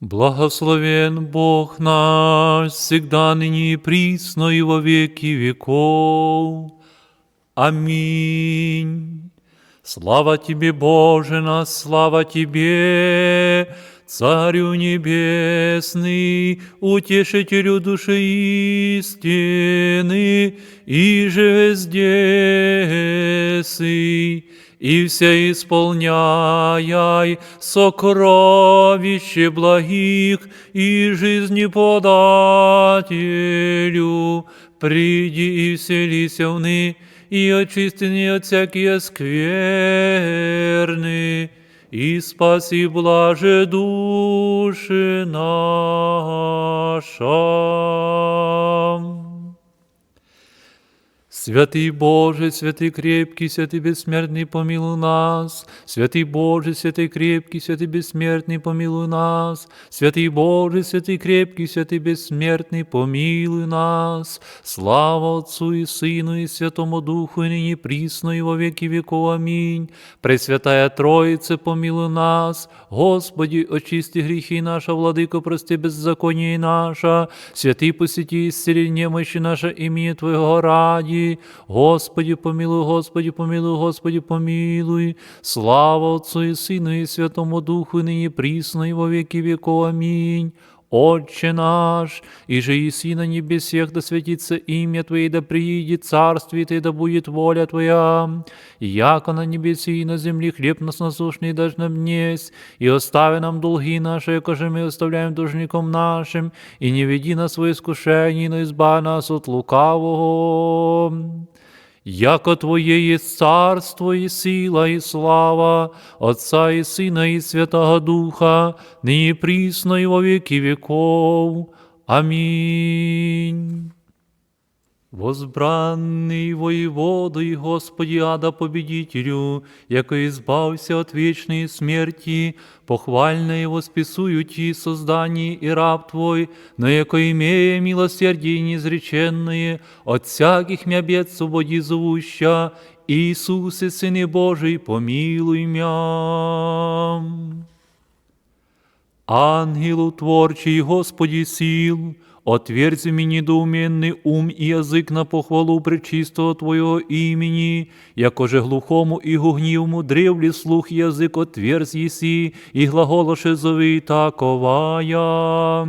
Благословен Бог наш, всегда ныне и присно и во веки веков. Аминь. Слава Тебе, Боже наш, слава Тебе, Царю Небесный, Утешителю души истины, и же здесь, и все исполняй сокровище благих и жизни подателю, приди и вселися в ны, и очисти от всякие скверны, и спаси блаже души наша. Святый Боже, святый крепкий, святый бессмертный, помилуй нас. Святый Боже, святый крепкий, святый бессмертный, помилуй нас. Святый Боже, святый крепкий, святый бессмертный, помилуй нас. Слава Отцу и Сыну и Святому Духу, и ныне присно, и во веки веков. Аминь. Пресвятая Троице, помилуй нас. Господи, очисти грехи наши, Владыко, прости беззаконие наше. Святый посети исцели немощи наше имени Твоего ради. Господи, помилуй, Господі, помилуй, Господі, помилуй. Слава Отцу и Сыну і Святому Духу, нині ныне присно, і во веки веков. Аминь. Отче наш, и же еси на небесех, да святится имя Твое, да приидет царствие Твое, да будет воля Твоя. Яко на небеси и на земле хлеб нас насущный дашь нам днесь, и остави нам долги наши, якоже мы оставляем должником нашим, и не веди нас в искушение, но избави нас от лукавого. Яко Твоє є царство і сила, і слава, Отца і Сина, і Святого Духа, нині прісно, і во віки веков. Амінь. Возбранный воеводой, Господи, ада победителю, яко избавься от вечной смерти, похвально его списую Ти, создание и раб Твой, но яко имея милосердие неизреченное, от всяких мя бед свободи зовуща, Иисусе, Сыне Божий, помилуй мя. Ангелу творчий, Господи сил, отверзи мне недоуменный ум и язык на похвалу пречистого Твоего имени, якоже глухому и гугнівому древлі слух язик отверз єсі, і глаголоше зови таковая.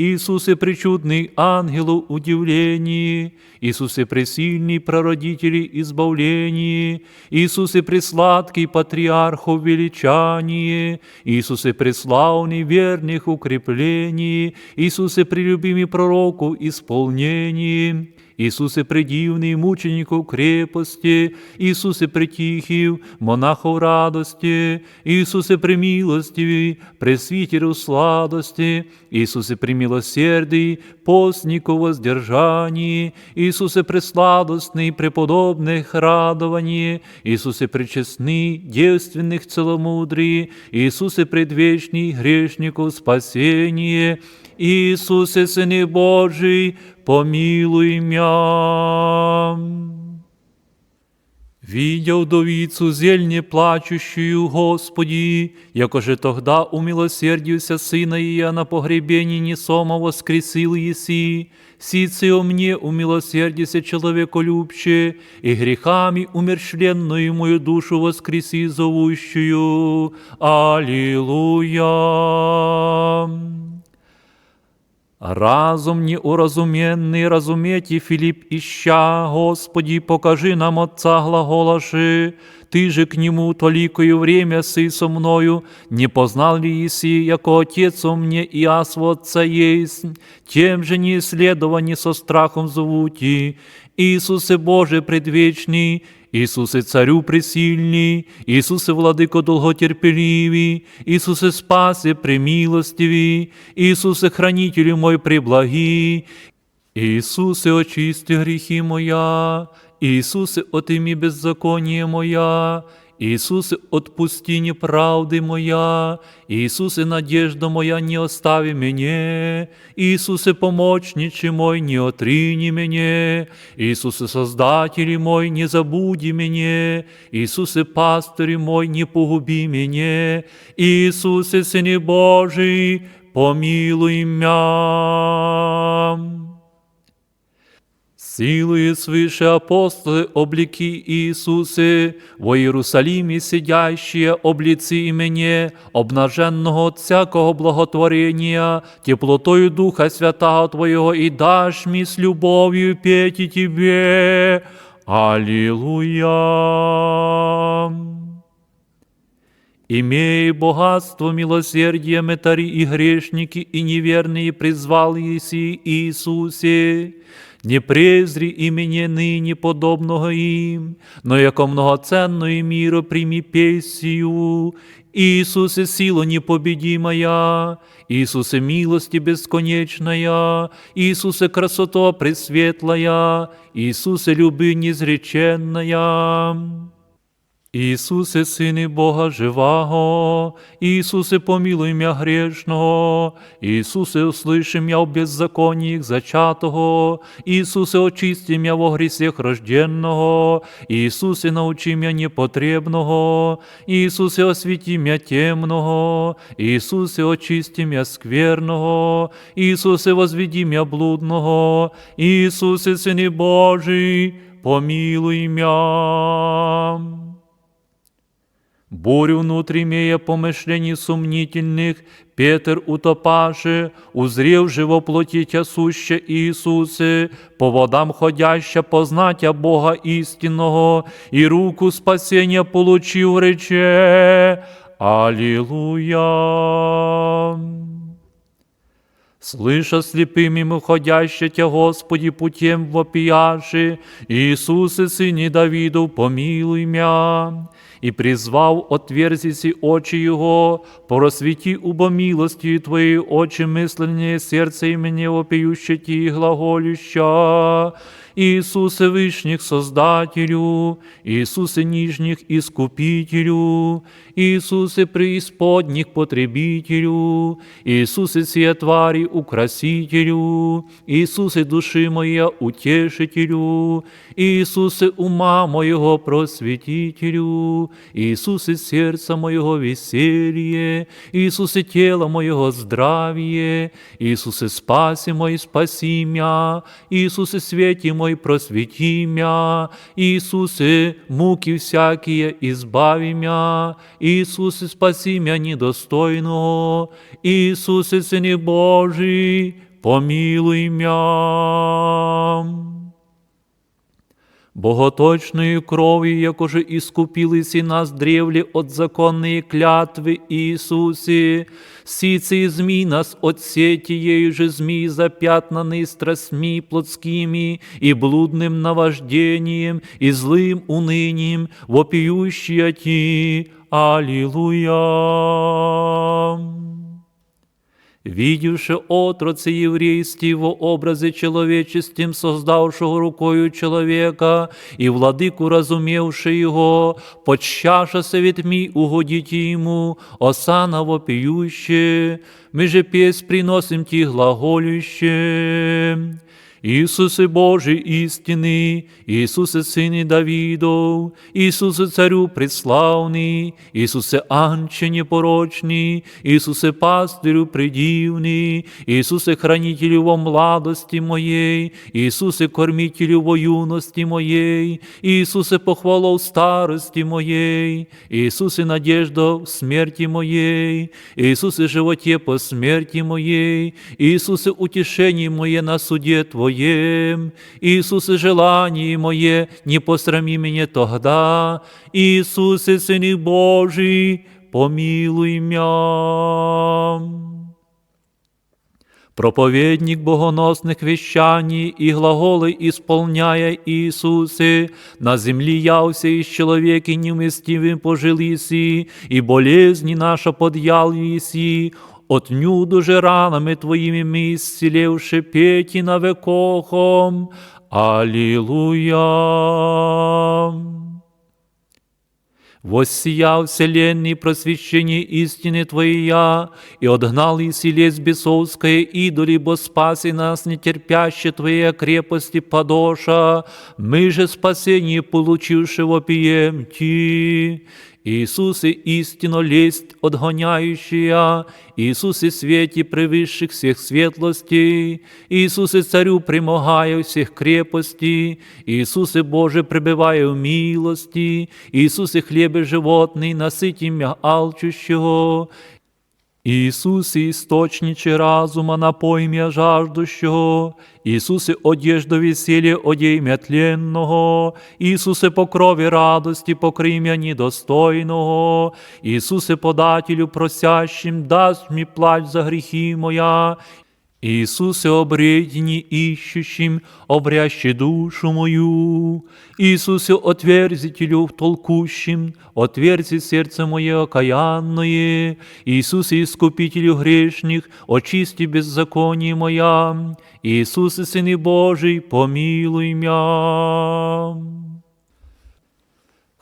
Иисусе причудный ангелу удивлении, Иисусе пресильный прародители избавлении, Иисусе пресладкий патриарху величание, Иисусе преславный верных укреплении, Иисусе прелюбимый пророку исполнении, Ісусе придівний мучеников крепості, Ісусе притихів, монахов радості, Ісусе примилостиві, пресвітеру сладості, Ісусе примилосердий, постнику воздержании, Ісусе пресладостный, преподобных радовании, Ісусе пречестный, девственных целомудрии, Ісусе предвечный, грешников спасение, Иисусе, Сыне Божий, помилуй мя. Видя вдовицу зельне плачущую, Господи, якоже тогда умилосердился Сына Ия на погребении несомо воскресил Еси, сице мне умилосердися человеколюбче, и грехами умершленную мою душу воскреси зовущую. Аллилуйя. Разом неуразуменный разумети Филипп ища, Господи, покажи нам Отца глаголаши, Ты же к Нему толикою время сы со мною, не познал ли еси, яко Отец о мне и аз в Отца есть, тем же не исследовани со страхом зовути, Иисусе Боже предвічний, Ісусе Царю пресильний, Ісусе Владико долготерпеливий, Ісусе Спасе премилостивий, Ісусе Хранителю мой преблагий, Ісусе очисти гріхи моя, Ісусе отими беззаконие моя, Ісусе, отпусти неправды моя, Ісусе, надежда моя, не остави мене, Ісусе, помощниче мой, не отрини мене, Ісусе, Создатель мой, не забуди мене, Ісусе, пастырь мой, не погуби мене, Ісусе, Сыне Божий, помилуй мя. Силою свыше апостолы облики Иисусы, во Иерусалиме сидящие облици мне, обнаженного от всякого благотворения, теплотою Духа Святого Твоего, и дашь мне с любовью петь и Тебе. Аллилуйя. Имея богатство милосердия, метари и грешники, и неверные призвали Иси Иисусе, не презри имени ныне подобного им, но яко многоценную миру прими песню, Иисусе, сила непобедимая, Иисусе, милости бесконечная, Иисусе, красота пресветлая, Иисусе, люби неизреченная. Ісусе, Сине Бога живого, Ісусе, помилуй мя грешного, Ісусе, услыши мя в беззаконні зачатого, Ісусе, очисти мя во грісях рожденного, Ісусе, научи мя непотребного, Ісусе, освіти мя темного, Ісусе, очисти мя скверного, Ісусе, возведи мя блудного, Ісусе, Сине Божий, помилуй мя Бурю внутри имея помышлений сомнительных, Петр утопаше, узрев живоплотитя суще Иисусе, по водам ходяща познатя Бога истинного, и руку спасения получив, рече Аллилуйя. Слыша слепым мы ходяще Тя, Господи, путем вопияши, Иисусе, Сыне Давидов, помилуй мя. И призвав, отверзися очи Его, просвети убо милостью Твоей очи мысленнее сердце и мне вопиюще Ти глаголюща. Иисусе Вышних Создателю, Иисусе Нижних Искупителю, Иисусе Преисподних Потребителю, Иисусе Сия Твари Украсителю, Иисусе Души Моя Утешителю, Иисусе Ума Моего Просветителю, Иисусе Сердца Моего Веселье, Иисусе Тела Моего Здравие, Иисусе Спаси Мой Спаси мя, Иисусе Свете Мой просвети мя, Иисусе муки всякие избави мя, Иисусе спаси мя недостойного, Иисусе Сыне Божий, помилуй мя Боготочною кров'ю, якоже іскупилися нас древлі от законної клятви Ісусі, сіці змій нас от сетією же змій запятнаний страстьми плотскими и блудным наваждением, и злым унынием, вопиющие Ти. Аллилуйя. Видевши отроцы еврейские во образе человеческим, создавшего рукою человека, и владыку разумевши его, подщашася ветми угодите ему, осана вопиюще, мы же песнь приносим ти глаголюще. Ісусе Боже істини, Ісусе Сине Давидов, Ісусе Царю преславний, Ісусе Анче непорочний, Ісусе Пастирю придивний, Ісусе Хранителю во младости моей, Ісусе Кормителю во юности моей, Ісусе похвала в старости моей, Ісусе надежда в смерти моей, Ісусе животе по смерти моей, Ісусе утешение мое на суде Твоем, Иисусе, желание мое, не посрами меня тогда, Иисусе, Сыне Божий, помилуй мя. Проповедник богоносных вещаний и глаголы исполняя Иисусе, на земле явся из человеки неуместивым пожилиси, и болезни наша подъял еси, отнюду же ранами Твоими мы исцелевши пети на векохом. Аллилуйя. Воссиял вселенной просвещение истины Твоя, и отгнал и селец бесовское идоли, бо спаси нас, нетерпяще Твоей крепости подоша, мы же спасение получившего пием Ти. Иисусе, истинно лесть отгоняющая, Иисусе, свете превысших всех светлостей, Иисусе, царю примогая всех крепостей, Иисусе, Боже, пребывая в милости, Иисусе, хлебе животный, насыти мя алчущего, Ісусе, істочниче разума, напой мя жаждущого, Ісусе, одежда весілля, одій мя тленного, Ісусе, покрові радості, покрий мя недостойного, Ісусе, подателю просящим, дасть мі плач за гріхи моя, Иисусе, обредени ищущим, обрящи душу мою. Иисусе, отверзителю толкущим, отверзи сердце мое окаянное. Иисусе, искупителю грешных, очисти беззаконие моя. Иисусе, Сыне Божий, помилуй мя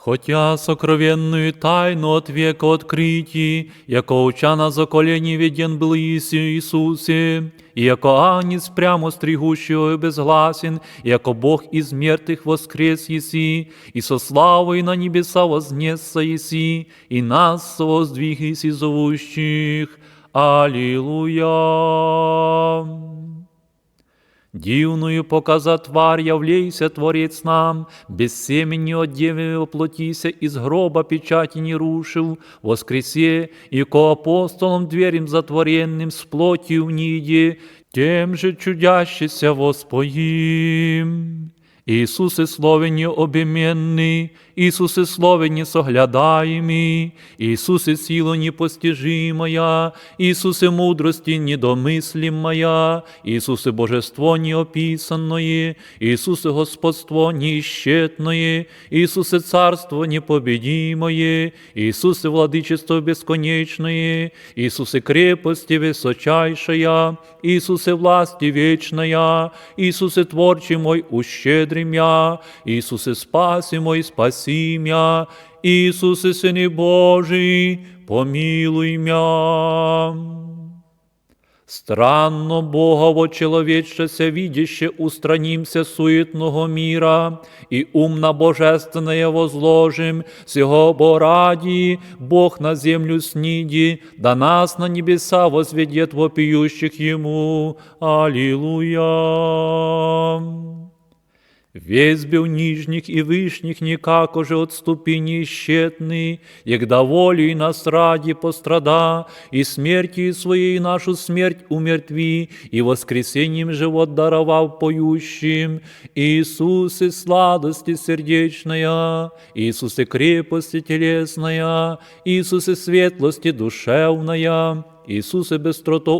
Хотя сокровенную тайну от века открыти, яко уча на заколении веден был Иисус Иисусе, и яко агнец прямо стригущего и безгласен, и яко Бог из мертвых воскрес еси, и со славой на небеса вознесся еси, и нас воздвиг еси зовущих. Аллилуйя! Дивную показа тварь явлейся, Творец нам, без семени от девы воплотися, из гроба печати не рушил, воскресе, и ко апостолам дверям затворенным с плотью ниде, тем же чудящийся воспоим. Ісусе словені обіменний, Ісусе словені соглядаємий, Ісусе сіло непостижимая, Ісусе мудрості недомислимая, Ісусе божество неописанное, Ісусе господство неисчетное, Ісусе царство непобедимое, Ісусе владычество бесконечное, Ісусе крепости высочайшая, Ісусе власти вечная, Ісусе творчий мой ущедрый мя, Ісусе спаси мой спаси мя, Ісусе Сине Божий, помилуй мя. Странно Бога вочеловечься, видяще устранимся суетного мира, и ум на божественное возложим, сего бо ради Бог на землю сниди, да нас на небеса возведет вопиющих Ему. Аллилуйя! Весь бил нижних и вышних никак уже отступи нещетный, егда волей нас ради пострада, и смерти своей нашу смерть умертви, и воскресением живот даровав поющим. Иисусе сладости сердечная, Иисусе крепости телесная, Иисусе светлости душевная, Иисусе быстрота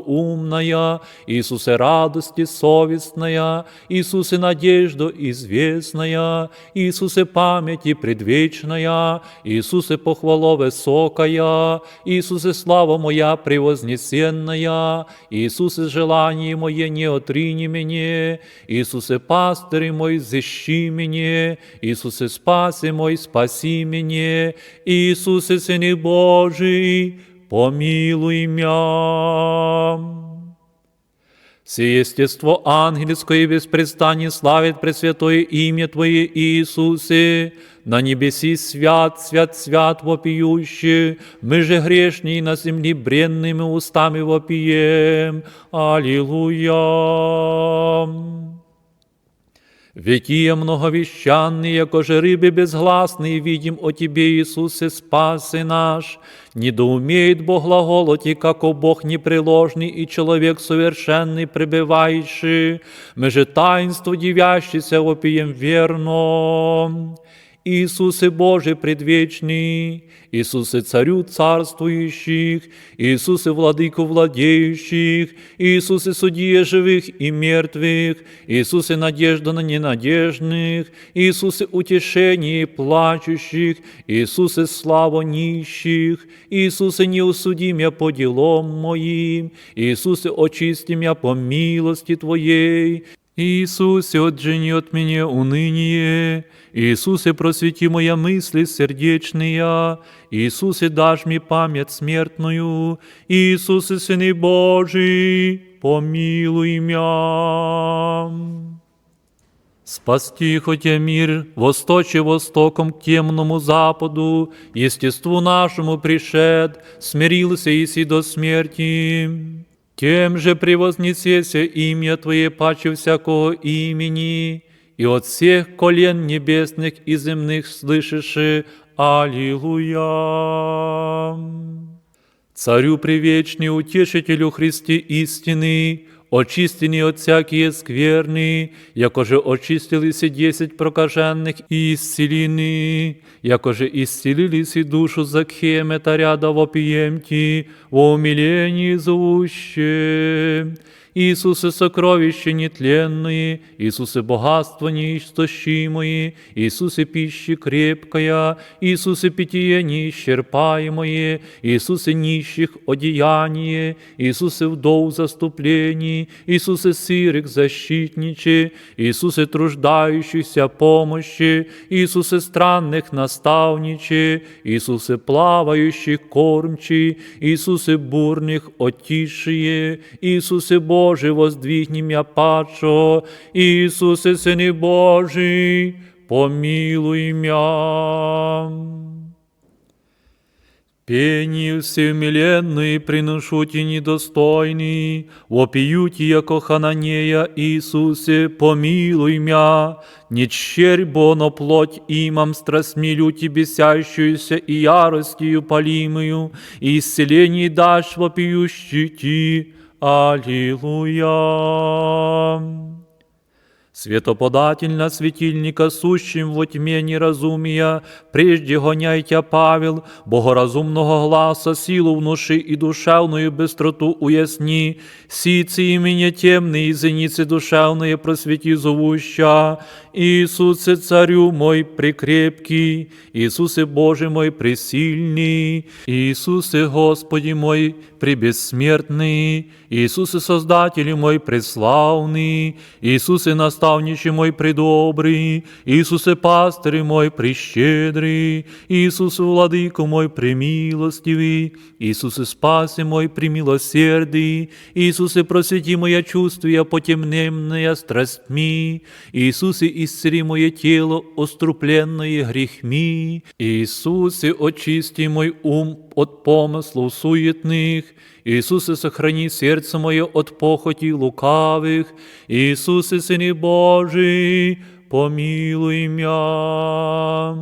Иисусе радости совестная, Иисусе надежда известная, Иисусе памяти предвечная, Иисусе похвала высокая, Иисусе слава моя превознесенная, Иисусе желание мое не отрини мне, Иисусе пастырь мой защи мне, Иисусе спаси мой спаси мне, Иисусе Сыне Божий, помилуй мя. Все естество ангельское без престания славит Пресвятое имя Твое, Иисусе, на небеси свят, свят, свят вопиющий, мы же грешные на земле бренными устами вопием. Аллилуйя. Векия многовещанный, яко же рыбы безгласные, видим о Тебе, Иисусе, спаси наш. Недоумеет Бог глаголоти, како Бог непреложный и человек совершенный, пребывающий. Мы же таинство дивящийся вопием верно. Иисусе Боже предвечный, Иисусе Царю царствующих, Иисусе Владыку владеющих, Иисусе Судье живых и мертвых, Иисусе надежда на ненадежных, Иисусе утешение плачущих, Иисусе слава нищих, Иисусе неусуди мя по делам моим, Иисусе очисти мя по милости Твоей, Иисусе, отжени от меня уныние, Иисусе, просвети моя мысли сердечные, Иисусе, дашь мне память смертную, Иисусе, Сыны Божий, помилуй мя. Спасти хотя мир, восточе востоком к темному западу, естеству нашему пришед, смирился иси до смерти. Тем же превознесеся имя Твое паче всякого имени, и от всех колен небесных и земных слышишь Аллилуйя. Царю привечный, утешителю Христе истины, очистені от всякие скверны, якоже очистилися десять прокаженных и исцелены, якоже исцелились и душу Закхеме Таряда вопиемти, во умилении зовуще. Ісусе, сокровище нетленное, Ісусе, богатство неистощимое, Ісусе, пищи крепкая, Ісусе, питие неисчерпаемое, Ісусе, нищих одеяние, Ісусе, вдов заступлений, Ісусе, сирых защитниче, Ісусе, труждающихся помощи, Ісусе, странных наставниче, Ісусе, плавающих кормчи, Ісусе, бурных отишие, Ісусе, Боже, воздвигни мя пачо, Ісусе, Сине Божий, помилуй мя. Пение всеумиленные приношу ти недостойный, вопиют яко хананея Иисусе, помилуй мя, не черь боно плоть имам страстми люти бесящуюся и яростью полимую, и исцеление дашь вопиющий ти. Аллилуйя. Светоподатель на светильника, сущим во тьме неразумия, прежде гоняйте Павел, богоразумного гласа, силу внуши и душевную быстроту уясни, сицы имени темные и зеницы душевные просвети зовуща, Иисусе, Царю мой прикрепкий, Иисусе, Боже мой пресильный, Иисусе, Господи мой пребессмертный, Иисусе, Создатель мой преславный, Иисусе, наставничий мой предобрый, Иисусе, пастырь мой прещедрый, Иисусе, владыко мой премилостивый, Иисусе, спаси мой премилосердый, Иисусе, просвети моя чувствия потемненные страстьми, Иисусе, исцели мое тело, острупленное грехми, Иисусе, очисти мой ум от помыслов суетных, Иисусе, сохрани сердце мое от похоти лукавых, Иисусе, Сыне Божий, помилуй мя.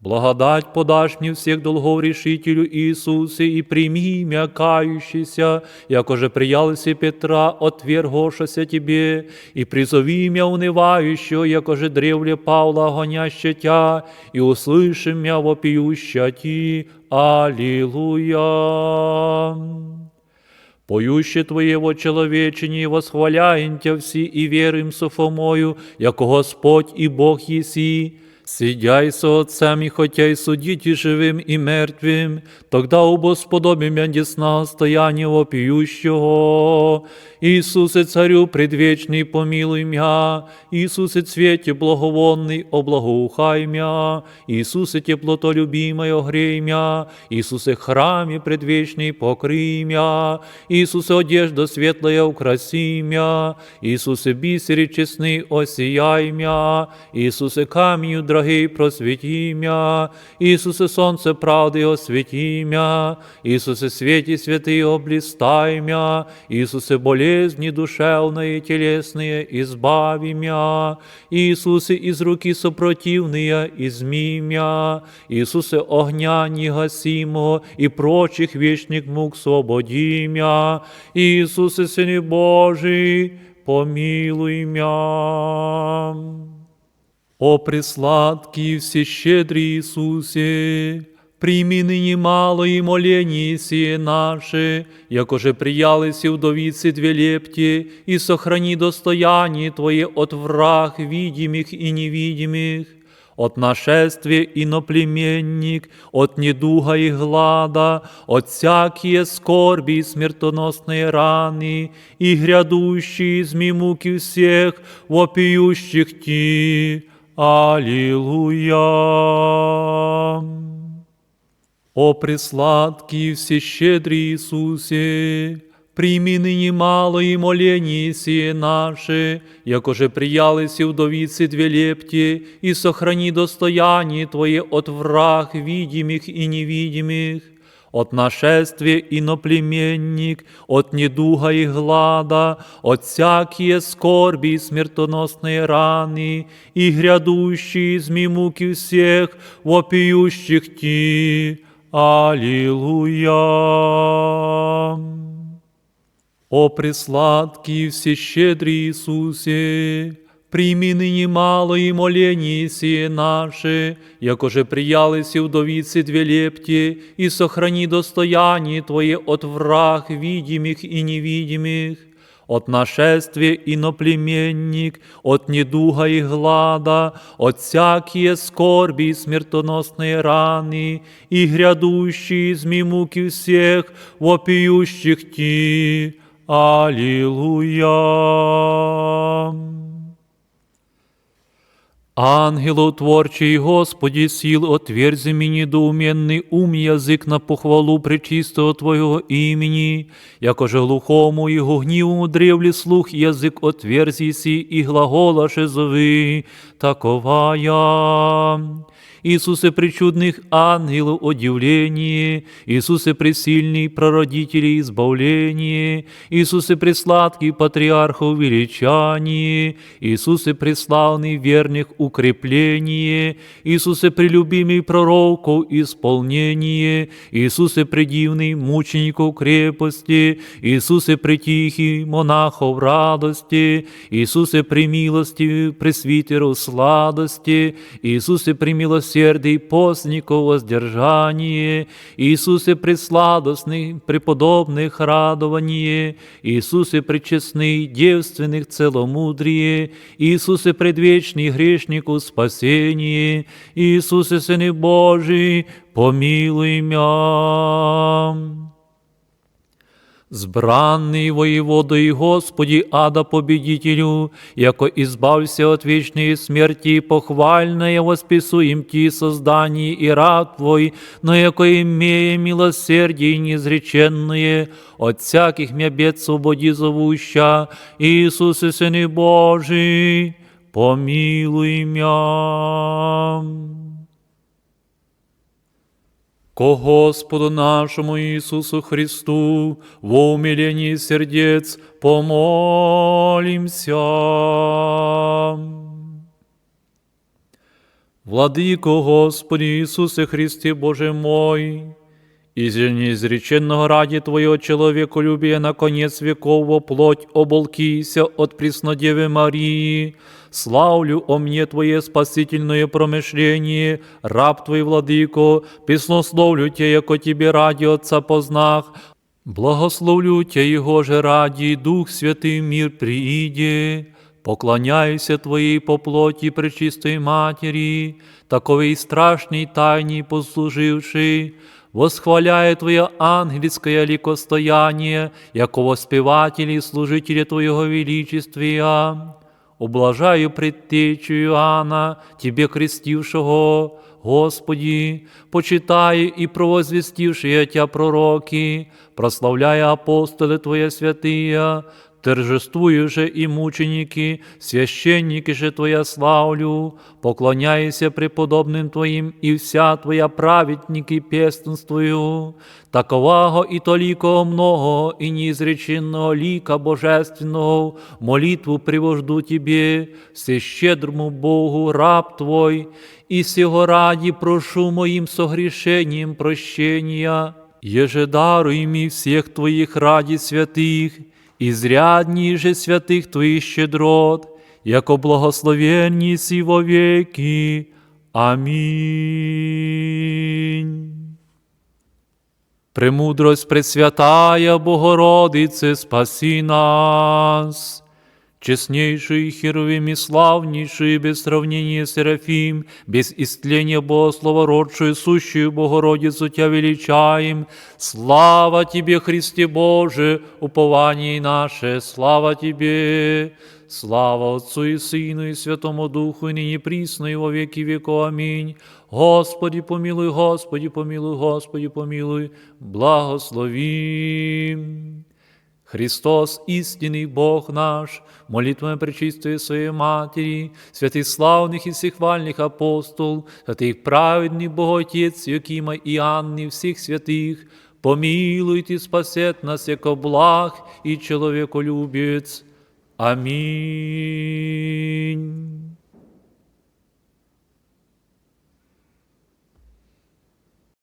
Благодать подашь мне всех долгов решителю Иисусе, и прими имя кающийся, якоже приялся Петра, отвергошася тебе, и призови имя унывающего, якоже древле Павла гоняще тя, и услышим мя вопиюща ти. Аллилуйя. Поюще Твоего человечения восхваляем Тя все и верим Софомою, яко Господь и Бог еси, Сидяй со Отцем и хотя и судить и живым и мертвым, тогда убосподобим я десна стояния вопиющего. Ісусе, Царю предвечний, помилуй мя, Ісусе, цвете благовонный, облагоухай мя, Ісусе, теплотолюбимое, огрей мя, Ісусе, храме предвечный, покрый мя, Ісусе, одежда светлая, украси мя, Ісусе, бисери честный, осияй мя, Ісусе, каменью дорогий, просвети мя, Ісусе, сонце правди, освети мя, Ісусе, свете святый, облистай мя, Ісусе, болезни душевные, телесные, избави мя, Иисусе, из руки сопротивные, изми мя, Иисусе, огня негасимого и прочих вечных мук свободи мя, Иисусе, Сыне Божий, помилуй мя. О пресладкий всещедрый Иисусе, Прими ныне малое моление сие наше, якоже приялися вдовицы две лепти, и сохрани достояние Твое от враг видимых и невидимых, от нашествия иноплеменник, от недуга и глада, от всякие скорби и смертоносные раны, и грядущие из муки всех вопиющих Ти. Аллилуйя. О пресладкий всещедрый Иисусе, Прими ныне малое моление сие наше, якоже приялись вдовицы две лепти, и сохрани достояние Твое от враг видимых и невидимых, от нашествия иноплеменник, от недуга и глада, от всякие скорби и смертоносные раны, и грядущие из муки всех вопиющих Ти. Аллилуйя. О пресладкий всещедрый Иисусе, прими ныне малое моление сие наше, якоже приялись вдовицы две лепти, и сохрани достояние Твое от враг видимых и невидимых, от нашествия иноплеменник, от недуга и глада, от всякие скорби и смертоносные раны, и грядущие из муки всех вопиющих Ти. Аллилуйя. Ангелотворчий Господи, сил отверзи мені доум'янний ум язик на похвалу пречистого Твого імені, якоже глухому і гугнівому древлі слух язик отверзі сі, і глагола шезови, такова я. Иисусе причудных ангелов удивление, Иисусе пресильный прародителей избавление, Иисусе пресладкий патриархов величание, Иисусе преславный верных укрепление, Иисусе прелюбимый пророков исполнение, Иисусе предивный мучеников крепости, Иисусе притихий монахов радости, Иисусе премилости пресвитеров сладости, Иисусе премилосердий постников воздержание, Иисусе пресладостный преподобных радование, Иисусе пречестный девственных целомудрие, Иисусе предвечный грешнику спасение, Иисусе Сыне Божий, помилуй меня. Збранный воеводой Господи ада победителю, яко избавься от вечной смерти, похвальное восписуем Ти создание и раб Твой, но яко имея милосердие неизреченное, от всяких мя бед свободи зовуща, Иисусе Сыне Божий, помилуй меня. Ко Господу нашему Иисусу Христу в умилении сердец помолимся. Владыко Господи Иисусе Христе Боже мой, из неизреченного ради Твоего человеколюбия на конец веков во плоть оболкися от Преснодевы Марии, славлю о мне Твое спасительное промышление, раб Твой, Владыко, песнословлю Те, яко Тебе ради Отца познах, благословлю Те, Его же ради, Дух Святый в мир прииде, Поклоняюся Твоей по плоти пречистой Матери, таковой страшной тайне послужившей, восхваляя Твое ангельское ликостояние, яко воспеватели и служители Твоего величествия. Ублажаю предтечу Иоанна, Тебе крестившего, Господи, почитаю и провозвестившие Тя пророки, прославляя апостолы Твои святые, торжествую же и мученики, священники же Твоя славлю, поклоняйся преподобным Твоим и вся Твоя праведники пестенствую, такового и толикого много и неизреченного лика божественного, молитву привожду Тебе, всещедрому Богу, раб Твой, и сего ради прошу моим согрешением прощения, еже даруй ми всех Твоих ради святых, изрядній же святих Твоїх щедрот, яко благословенні сі во веки. Амінь. Премудрость Пресвятая Богородице, спаси нас. Честнейший Херувим и славнейший, без сравнения Серафим, без истления Богослова, родшую сущую Богородицу Тя величаем. Слава Тебе, Христе Боже, упование наше, слава Тебе. Слава Отцу и Сыну и Святому Духу, и ныне присно, и во веки веков. Аминь. Господи, помилуй, Господи, помилуй, Господи, помилуй, благослови. Христос, істинний Бог наш, молитвами причистої Своєї Матері, святих славних і всехвальних апостол, святих праведних Боготець Йокіма і Анни, всіх святих, помилуйте, спасет нас, як благ і чоловіколюбець. Амінь.